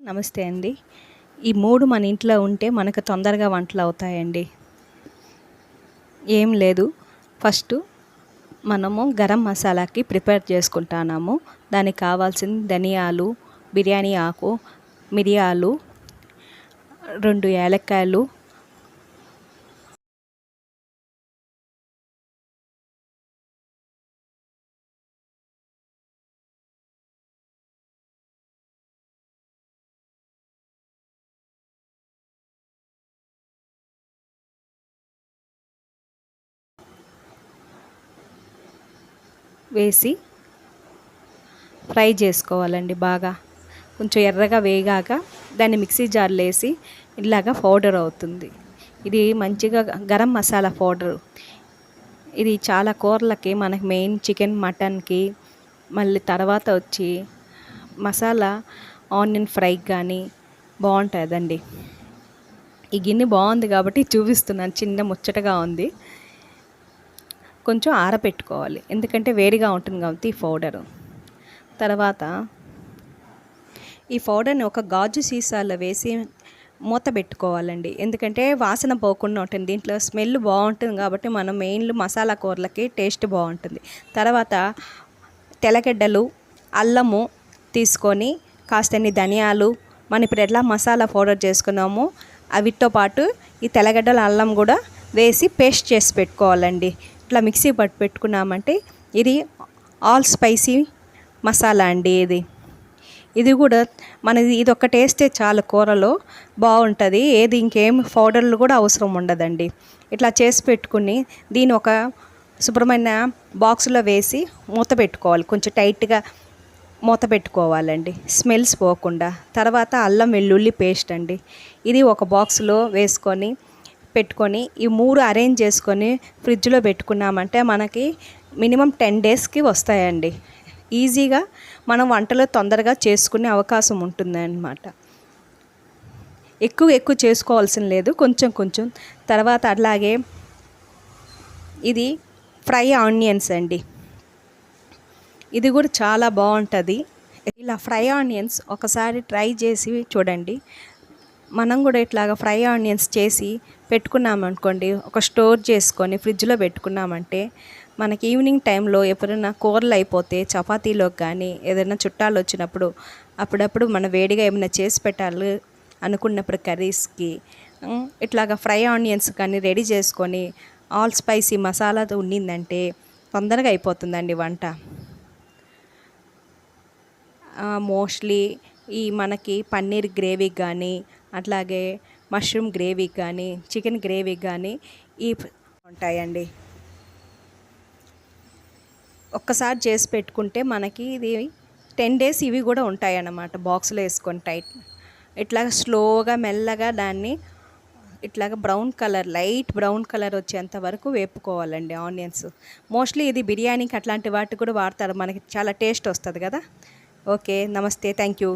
నమస్తే అండి. ఈ మూడు మన ఇంట్లో ఉంటే మనకు తొందరగా వంటలు అవుతాయండి. ఏం లేదు. ఫస్ట్ మనము గరం మసాలాకి ప్రిపేర్ చేసుకుంటున్నాము. దానికి కావాల్సిన ధనియాలు బిర్యానీ ఆకు మిరియాలు రెండు ఏలక్కాయలు వేసి ఫ్రై చేసుకోవాలండి బాగా. కొంచెం ఎర్రగా వేగాక దాన్ని మిక్సీ జార్లో వేసి ఇలాగా పౌడర్ అవుతుంది. ఇది మంచిగా గరం మసాలా పౌడరు. ఇది చాలా కూరలకి మనకి మెయిన్ చికెన్ మటన్కి మళ్ళీ తర్వాత వచ్చి మసాలా ఆనియన్ ఫ్రై కానీ బాగుంటుందండి ఈ గిన్నె బాగుంది కాబట్టి చూపిస్తున్నాను చిన్న ముచ్చటగా ఉంది. కొంచెం ఆరబెట్టుకోవాలి ఎందుకంటే వేడిగా ఉంటుంది కాబట్టి ఈ పౌడరు. తర్వాత ఈ పౌడర్ని ఒక గాజు సీసాలో వేసి మూత పెట్టుకోవాలండి. ఎందుకంటే వాసన పోకుండా ఉంటుంది. దీంట్లో స్మెల్ బాగుంటుంది కాబట్టి మనం మెయిన్లు మసాలా కూరలకి టేస్ట్ బాగుంటుంది. తర్వాత తెల్లగడ్డలు అల్లము తీసుకొని కాస్తని ధనియాలు మనం ఇప్పుడు ఎట్లా మసాలా పౌడర్ చేసుకున్నామో అవిటితో పాటు ఈ తెల్లగడ్డల అల్లం కూడా వేసి పేస్ట్ చేసి పెట్టుకోవాలండి. ఇట్లా మిక్సీ పట్టు పెట్టుకున్నామంటే ఇది ఆల్ స్పైసీ మసాలా అండి ఇది. ఇది కూడా మనది ఇది ఒక టేస్టే చాలు కూరలో బాగుంటుంది. ఏది ఇంకేం పౌడర్లు కూడా అవసరం ఉండదండి. ఇట్లా చేసి పెట్టుకుని దీని ఒక శుభ్రమైన బాక్స్లో వేసి మూత పెట్టుకోవాలి. కొంచెం టైట్గా మూత పెట్టుకోవాలండి. స్మెల్స్ పోకుండా. తర్వాత అల్లం వెల్లుల్లి పేస్ట్ అండి. ఇది ఒక బాక్స్లో వేసుకొని పెట్టుకొని ఈ మూడు అరేంజ్ చేసుకొని ఫ్రిడ్జ్లో పెట్టుకున్నామంటే మనకి మినిమం టెన్ డేస్కి వస్తాయండి. ఈజీగా మనం వంటలు తొందరగా చేసుకునే అవకాశం ఉంటుంది అన్నమాట ఎక్కువ ఎక్కువ చేసుకోవాల్సిన లేదు కొంచెం కొంచెం. తర్వాత అట్లాగే ఇది ఫ్రై ఆనియన్స్ అండి. ఇది కూడా చాలా బాగుంటుంది. ఇలా ఫ్రై ఆనియన్స్ ఒకసారి ట్రై చేసి చూడండి. మనం కూడా ఇట్లాగ ఫ్రై ఆనియన్స్ చేసి పెట్టుకున్నామనుకోండి ఒక స్టోర్ చేసుకొని ఫ్రిడ్జ్లో పెట్టుకున్నామంటే మనకి ఈవినింగ్ టైంలో ఎప్పుడైనా కూరలు అయిపోతే చపాతీలోకి కానీ ఏదైనా చుట్టాలు వచ్చినప్పుడు అప్పుడప్పుడు మన వేడిగా ఏమైనా చేసి పెట్టాలి అనుకున్నప్పుడు కర్రీస్కి ఇట్లాగ ఫ్రై ఆనియన్స్ కానీ రెడీ చేసుకొని ఆల్ స్పైసీ మసాలాతో ఉండిందంటే తొందరగా అయిపోతుందండి వంట. మోస్ట్లీ ఈ మనకి పన్నీర్ గ్రేవీ కానీ అట్లాగే మష్రూమ్ గ్రేవీ కానీ చికెన్ గ్రేవీ కానీ ఈ ఉంటాయండి. ఒక్కసారి చేసి పెట్టుకుంటే మనకి ఇది టెన్ డేస్ ఇవి కూడా ఉంటాయి అన్నమాట బాక్స్లో వేసుకొని టైట్. ఇట్లా స్లోగా మెల్లగా దాన్ని ఇట్లాగ brown colour light brown colour వచ్చేంత వరకు వేపుకోవాలండి ఆనియన్స్. మోస్ట్లీ ఇది బిర్యానీకి అట్లాంటి వాటికి కూడా వాడతారు మనకి చాలా టేస్ట్ వస్తుంది కదా. ఓకే నమస్తే థ్యాంక్ యూ.